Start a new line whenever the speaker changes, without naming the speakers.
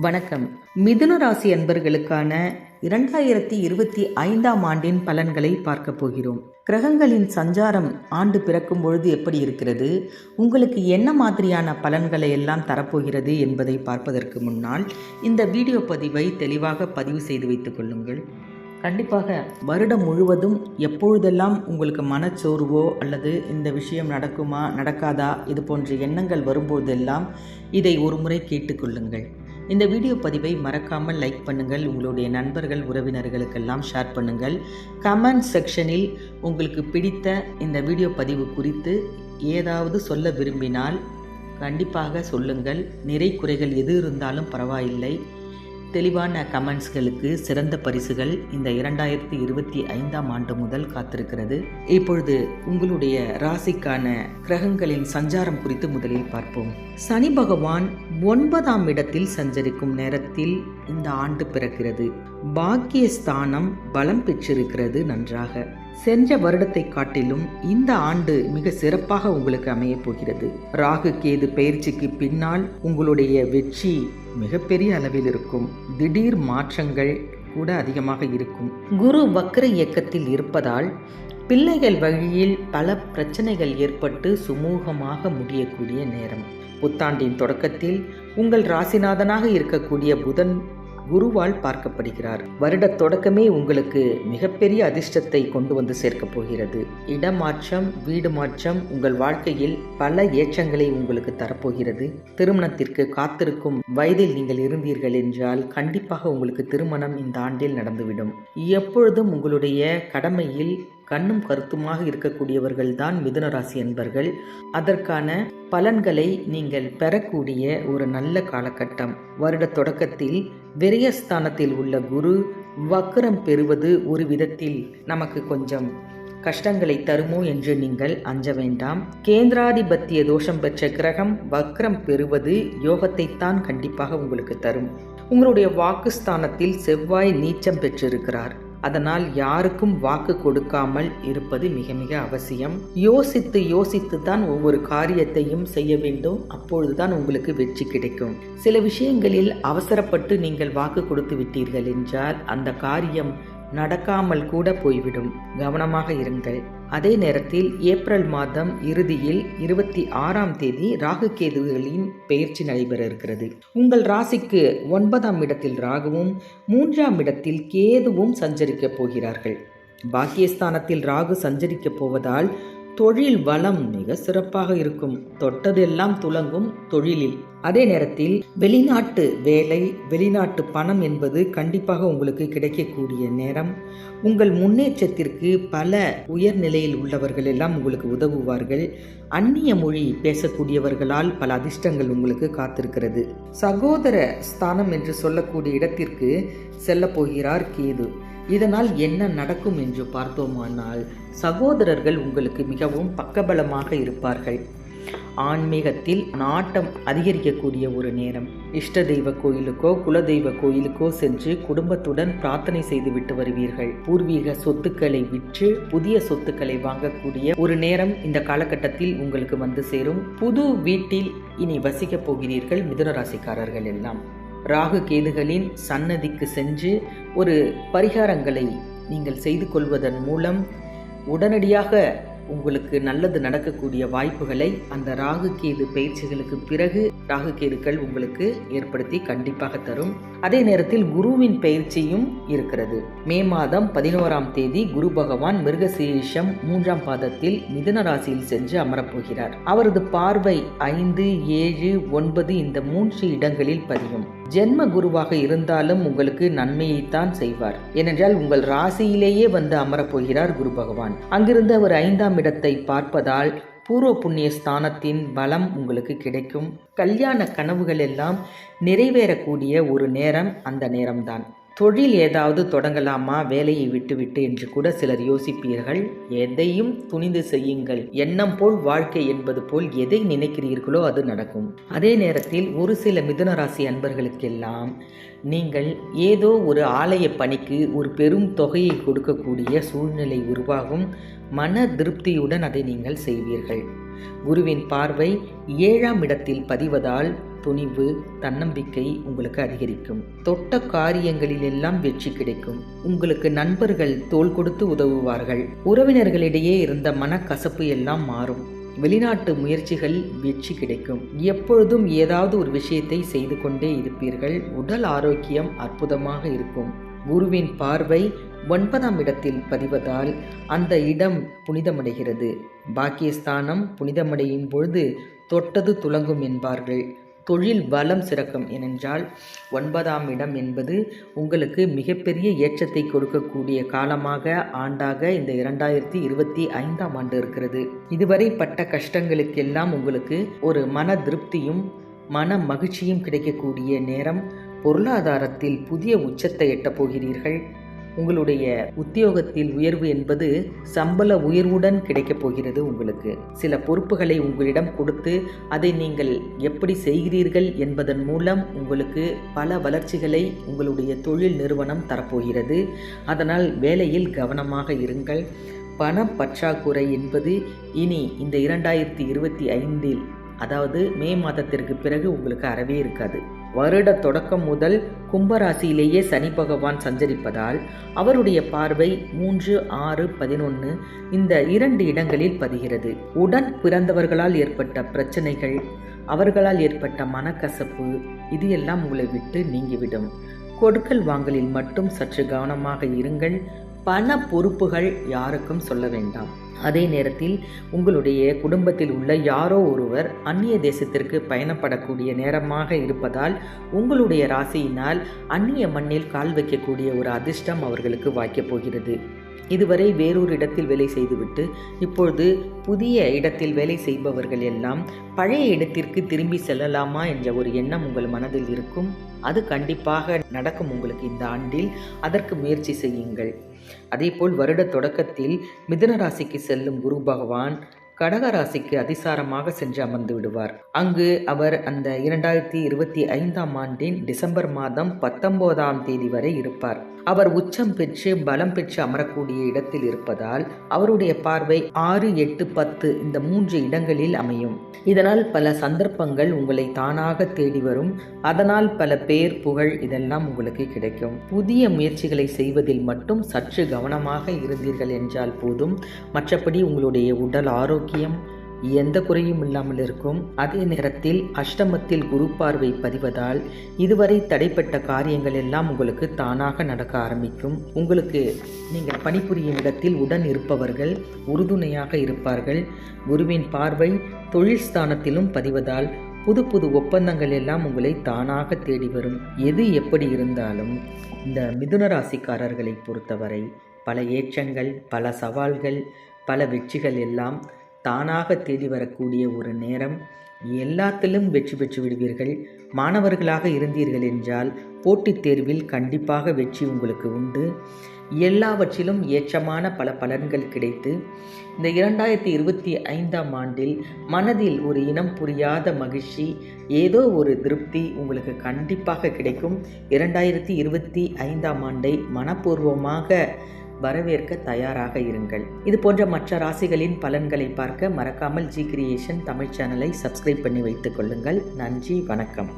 வணக்கம். மிதுன ராசி அன்பர்களுக்கான இரண்டாயிரத்தி இருபத்தி ஐந்தாம் ஆண்டின் பலன்களை பார்க்க போகிறோம். கிரகங்களின் சஞ்சாரம் ஆண்டு பிறக்கும் பொழுது எப்படி இருக்கிறது? உங்களுக்கு என்ன மாதிரியான பலன்களை எல்லாம் தரப்போகிறது என்பதை பார்ப்பதற்கு முன்னால் இந்த வீடியோ பதிவை தெளிவாக பதிவு செய்து வைத்துக் கொள்ளுங்கள். கண்டிப்பாக வருடம் முழுவதும் எப்பொழுதெல்லாம் உங்களுக்கு மனச்சோர்வோ அல்லது இந்த விஷயம் நடக்குமா நடக்காதா இது போன்ற எண்ணங்கள் வரும்போதெல்லாம் இதை ஒரு முறை கேட்டுக்கொள்ளுங்கள் இந்த வீடியோ பதிவை மறக்காமல் லைக் பண்ணுங்கள் உங்களுடைய நண்பர்கள் உறவினர்களுக்கெல்லாம் ஷேர் பண்ணுங்கள். கமெண்ட் செக்ஷனில் உங்களுக்கு பிடித்த இந்த வீடியோ பதிவு குறித்து ஏதாவது சொல்ல விரும்பினால் கண்டிப்பாக சொல்லுங்கள். நிறை குறைகள் எது இருந்தாலும் பரவாயில்லை. தெளிவான கமெண்ட்ஸ்களுக்கு சிறந்த பரிசுகள் இந்த இரண்டாயிரத்தி இருபத்தி ஐந்தாம் ஆண்டு முதல் காத்திருக்கிறது. இப்பொழுது உங்களுடைய ராசிக்கான கிரகங்களின் சஞ்சாரம் குறித்து முதலில் பார்ப்போம். சனி பகவான் ஒன்பதாம் இடத்தில் சஞ்சரிக்கும் நேரத்தில் இந்த ஆண்டு பிறக்கிறது. பாக்கியஸ்தானம் பலம் பெற்றிருக்கிறது நன்றாக. சென்ற வருடத்தை காட்டிலும் இந்த ஆண்டு மிக சிறப்பாக உங்களுக்கு அமையப் போகிறது. ராகு கேது பயிற்சிக்கு பின்னால் உங்களுடைய வெற்றி மிகப்பெரிய அளவில் இருக்கும். திடீர் மாற்றங்கள் கூட அதிகமாக இருக்கும். குரு வக்ர இயக்கத்தில் இருப்பதால் பிள்ளைகள் வழியில் பல பிரச்சனைகள் ஏற்பட்டு சுமூகமாக முடியக்கூடிய நேரம். புத்தாண்டின் தொடக்கத்தில் உங்கள் ராசிநாதனாக இருக்கக்கூடிய புதன் குருவால் பார்க்கப்படுகிறார். வருட தொடக்கமே உங்களுக்கு மிகப்பெரிய அதிர்ஷ்டத்தை கொண்டு வந்து சேர்க்கப் போகிறது. இடமாற்றம் வீடு மாற்றம் உங்கள் வாழ்க்கையில் பல ஏற்றங்களை உங்களுக்கு தரப்போகிறது. திருமணத்திற்கு காத்திருக்கும் வயதில் நீங்கள் இருந்தீர்கள் என்றால் கண்டிப்பாக உங்களுக்கு திருமணம் இந்த ஆண்டில் நடந்துவிடும். எப்பொழுதும் உங்களுடைய கடமையில் கண்ணும் கருத்துமாக இருக்கக்கூடியவர்கள் தான் மிதுன ராசி என்பர்கள். அதற்கான பலன்களை நீங்கள் பெறக்கூடிய ஒரு நல்ல காலகட்டம். வருட தொடக்கத்தில் விரயஸ்தானத்தில் உள்ள குரு வக்கரம் பெறுவது ஒரு விதத்தில் நமக்கு கொஞ்சம் கஷ்டங்களை தருமோ என்று நீங்கள் அஞ்ச வேண்டாம். கேந்திராதிபத்திய தோஷம் பெற்ற கிரகம் வக்ரம் பெறுவது யோகத்தைத்தான் கண்டிப்பாக உங்களுக்கு தரும். உங்களுடைய வாக்குஸ்தானத்தில் செவ்வாய் நீச்சம் பெற்றிருக்கிறார். அதனால் யாருக்கும் வாக்கு கொடுக்காமல் இருப்பது மிக மிக அவசியம். யோசித்து யோசித்து தான் ஒவ்வொரு காரியத்தையும் செய்ய வேண்டும். அப்பொழுதுதான் உங்களுக்கு வெற்றி கிடைக்கும். சில விஷயங்களில் அவசரப்பட்டு நீங்கள் வாக்கு கொடுத்து விட்டீர்கள் என்றால் அந்த காரியம் நடக்காமல் கூட போய்விடும். கவனமாக இருங்கள். அதே நேரத்தில் ஏப்ரல் மாதம் இறுதியில் இருபத்தி ஆறாம் தேதி ராகு கேதுகளின் பெயர்ச்சி நடைபெற இருக்கிறது. உங்கள் ராசிக்கு ஒன்பதாம் இடத்தில் ராகுவும் மூன்றாம் இடத்தில் கேதுவும் சஞ்சரிக்கப் போகிறார்கள். பாக்கியஸ்தானத்தில் ராகு சஞ்சரிக்கப் போவதால் தொழில் வளம் மிக சிறப்பாக இருக்கும். தொட்டதெல்லாம் துலங்கும் தொழிலில். அதே நேரத்தில் வெளிநாட்டு வேலை வெளிநாட்டு பணம் என்பது கண்டிப்பாக உங்களுக்கு கிடைக்கக்கூடிய நேரம். உங்கள் முன்னேற்றத்திற்கு பல உயர்நிலையில் உள்ளவர்கள் எல்லாம் உங்களுக்கு உதவுவார்கள். அந்நிய மொழி பேசக்கூடியவர்களால் பல அதிர்ஷ்டங்கள் உங்களுக்கு காத்திருக்கிறது. சகோதர ஸ்தானம் என்று சொல்லக்கூடிய இடத்திற்கு செல்ல போகிறார் கேது. இதனால் என்ன நடக்கும் என்று பார்த்தோமானால் சகோதரர்கள் உங்களுக்கு மிகவும் பக்கபலமாக இருப்பார்கள். ஆன்மீகத்தில் நாட்டம் அதிகரிக்கக்கூடிய ஒரு நேரம். இஷ்ட தெய்வ கோயிலுக்கோ குலதெய்வ கோயிலுக்கோ சென்று குடும்பத்துடன் பிரார்த்தனை செய்து விட்டு வருவீர்கள். பூர்வீக சொத்துக்களை விற்று புதிய சொத்துக்களை வாங்கக்கூடிய ஒரு நேரம் இந்த காலகட்டத்தில் உங்களுக்கு வந்து சேரும். புது வீட்டில் இனி வசிக்கப் போகிறீர்கள் மிதுன ராசிக்காரர்கள் எல்லாம். ராகு கேதுகளின் சன்னதிக்கு சென்று ஒரு பரிகாரங்களை நீங்கள் செய்து கொள்வதன் மூலம் உடனடியாக உங்களுக்கு நல்லது நடக்கக்கூடிய வாய்ப்புகளை அந்த ராகு கேது பயிற்சிகளுக்கு பிறகு ராகு கேதுக்கள் உங்களுக்கு ஏற்படுத்தி கண்டிப்பாக தரும். அதே நேரத்தில் குருவின் பயிற்சியும் இருக்கிறது. மே மாதம் பதினோராம் தேதி குரு பகவான் மிருகசீரிஷம் மூன்றாம் பாதத்தில் மிதுன ராசியில் சென்று அமரப்போகிறார். அவரது பார்வை ஐந்து ஏழு ஒன்பது இந்த மூன்று இடங்களில் பதியும். ஜென்ம குருவாக இருந்தாலும் உங்களுக்கு நன்மையைத்தான் செய்வார். ஏனென்றால் உங்கள் ராசியிலேயே வந்து அமரப்போகிறார் குரு பகவான். அங்கிருந்து அவர் ஐந்தாம் இடத்தை பார்ப்பதால் பூர்வ புண்ணிய ஸ்தானத்தின் பலம் உங்களுக்கு கிடைக்கும். கல்யாண கனவுகள் எல்லாம் நிறைவேறக்கூடிய ஒரு நேரம் அந்த நேரம்தான். தொழில் ஏதாவது தொடங்கலாமா? வேலையை விட்டுவிட்டு என்று கூட சிலர் யோசிப்பீர்கள். எதையும் துணிந்து செய்யுங்கள். எண்ணம் போல் வாழ்க்கை என்பது போல் எதை நினைக்கிறீர்களோ அது நடக்கும். அதே நேரத்தில் ஒரு சில மிதுனராசி அன்பர்களுக்கெல்லாம் நீங்கள் ஏதோ ஒரு ஆலய பணிக்கு ஒரு பெரும் தொகையை கொடுக்கக்கூடிய சூழ்நிலை உருவாகும். மன திருப்தியுடன் அதை நீங்கள் செய்வீர்கள். குருவின் பார்வை ஏழாம் இடத்தில் பதிவதால் துணிவு தன்னம்பிக்கை உங்களுக்கு அதிகரிக்கும். தொட்ட காரியங்களில் எல்லாம் வெற்றி கிடைக்கும். உங்களுக்கு நண்பர்கள் தோள் கொடுத்து உதவுவார்கள். உறவினர்களிடையே இருந்த மனக்கசப்பு எல்லாம் மாறும். வெளிநாட்டு முயற்சிகள் வெற்றி கிடைக்கும். எப்பொழுதும் ஏதாவது ஒரு விஷயத்தை செய்து கொண்டே இருப்பீர்கள். உடல் ஆரோக்கியம் அற்புதமாக இருக்கும். குருவின் பார்வை ஒன்பதாம் இடத்தில் பதிவதால் அந்த இடம் புனிதமடைகிறது. பாக்கியஸ்தானம் புனிதமடையும் பொழுது தொட்டது துலங்கும் என்பார்கள். தொழில் வளம் சிறக்கும் ஏனென்றால் ஒன்பதாம் இடம் என்பது உங்களுக்கு மிகப்பெரிய ஏற்றத்தை கொடுக்கக்கூடிய காலமாக ஆண்டாக இந்த இரண்டாயிரத்தி இருபத்தி ஐந்தாம் ஆண்டு இருக்கிறது. இதுவரை பட்ட கஷ்டங்களுக்கெல்லாம் உங்களுக்கு ஒரு மன திருப்தியும் மன மகிழ்ச்சியும் கிடைக்கக்கூடிய நேரம் பொருளாதாரத்தில் புதிய உச்சத்தை எட்டப் போகிறீர்கள். உங்களுடைய உத்தியோகத்தில் உயர்வு என்பது சம்பள உயர்வுடன் கிடைக்கப் போகிறது உங்களுக்கு. சில பொறுப்புகளை உங்களிடம் கொடுத்து அதை நீங்கள் எப்படி செய்கிறீர்கள் என்பதன் மூலம் உங்களுக்கு பல வளர்ச்சிகளை உங்களுடைய தொழில் நிறுவனம் தரப்போகிறது. அதனால் வேலையில் கவனமாக இருங்கள். பண பற்றாக்குறை என்பது இனி இந்த இரண்டாயிரத்தி இருபத்தி ஐந்தில் அதாவது மே மாதத்திற்கு பிறகு உங்களுக்கு அறவே இருக்காது. வருட தொடக்கம் முதல் கும்பராசியிலேயே சனி பகவான் சஞ்சரிப்பதால் அவருடைய பார்வை மூன்று ஆறு பதினொன்று இந்த இரண்டு இடங்களில் பதிகிறது. உடன் பிறந்தவர்களால் ஏற்பட்ட பிரச்சனைகள் அவர்களால் ஏற்பட்ட மனக்கசப்பு இது எல்லாம் உங்களை விட்டு நீங்கிவிடும். கொடுக்கல் வாங்கலில் மட்டும் சற்று கவனமாக இருங்கள். பண பொறுப்புகள் யாருக்கும் சொல்ல வேண்டாம். அதே நேரத்தில் உங்களுடைய குடும்பத்தில் உள்ள யாரோ ஒருவர் அந்நிய தேசத்திற்கு பயணப்படக்கூடிய நேரமாக இருப்பதால் உங்களுடைய ராசியினால் அந்நிய மண்ணில் கால் வைக்கக்கூடிய ஒரு அதிர்ஷ்டம் அவர்களுக்கு வாய்க்கப் போகிறது. இதுவரை வேறொரு இடத்தில் வேலை செய்துவிட்டு இப்பொழுது புதிய இடத்தில் வேலை செய்பவர்கள் எல்லாம் பழைய இடத்திற்கு திரும்பி செல்லலாமா என்ற ஒரு எண்ணம் உங்கள் மனதில் இருக்கும். அது கண்டிப்பாக நடக்கும் உங்களுக்கு இந்த ஆண்டில். அதற்கு முயற்சி செய்யுங்கள். அதேபோல் வருட தொடக்கத்தில் மிதுன ராசிக்கு செல்லும் குரு பகவான் கடகராசிக்கு அதிசாரமாக சென்று அமர்ந்து விடுவார். அங்கு அவர் அந்த இரண்டாயிரத்தி இருபத்தி ஐந்தாம் ஆண்டின் டிசம்பர் மாதம் பத்தொன்பதாம் தேதி வரை இருப்பார். அவர் உச்சம் பெற்று பலம் பெற்று அமரக்கூடிய இடத்தில் இருப்பதால் அவருடைய பார்வை ஆறு எட்டு பத்து இந்த மூன்று இடங்களில் அமையும். இதனால் பல சந்தர்ப்பங்கள் உங்களை தானாக தேடி வரும். அதனால் பல பேர் புகழ் இதெல்லாம் உங்களுக்கு கிடைக்கும். புதிய முயற்சிகளை செய்வதில் மட்டும் சற்று கவனமாக இருந்தீர்கள் என்றால் போதும். மற்றபடி உங்களுடைய உடல் ஆரோக்கியம் எந்த குறையும் இல்லாமல் இருக்கும். அதே நேரத்தில் அஷ்டமத்தில் குரு பார்வை பதிவதால் இதுவரை தடைப்பட்ட காரியங்கள் எல்லாம் உங்களுக்கு தானாக நடக்க ஆரம்பிக்கும். உங்களுக்கு நீங்கள் பணிபுரியும் இடத்தில் உடன் இருப்பவர்கள் உறுதுணையாக இருப்பார்கள். குருவின் பார்வை தொழில் ஸ்தானத்திலும் பதிவதால் புது புது ஒப்பந்தங்கள் எல்லாம் உங்களை தானாக தேடி வரும். எது எப்படி இருந்தாலும் இந்த மிதுன ராசிக்காரர்களை பொறுத்தவரை பல ஏற்றங்கள் பல சவால்கள் பல வெற்றிகள் எல்லாம் தானாக தேடி வரக்கூடிய ஒரு நேரம். எல்லாத்திலும் வெற்றி பெற்று விடுவீர்கள். மாணவர்களாக இருந்தீர்கள் என்றால் போட்டித் தேர்வில் கண்டிப்பாக வெற்றி உங்களுக்கு உண்டு. எல்லாவற்றிலும் ஏற்றமான பல பலன்கள் கிடைத்து இந்த இரண்டாயிரத்தி இருபத்தி ஐந்தாம் ஆண்டில் மனதில் ஒரு இனம் புரியாத மகிழ்ச்சி ஏதோ ஒரு திருப்தி உங்களுக்கு கண்டிப்பாக கிடைக்கும். இரண்டாயிரத்தி இருபத்தி ஐந்தாம் ஆண்டை மனப்பூர்வமாக வரவேற்க தயாராக இருங்கள். இது போன்ற மற்ற ராசிகளின் பலன்களை பார்க்க மறக்காமல் ஜி கிரியேஷன் தமிழ் சேனலை சப்ஸ்கிரைப் பண்ணி வைத்துக் கொள்ளுங்கள். நன்றி வணக்கம்.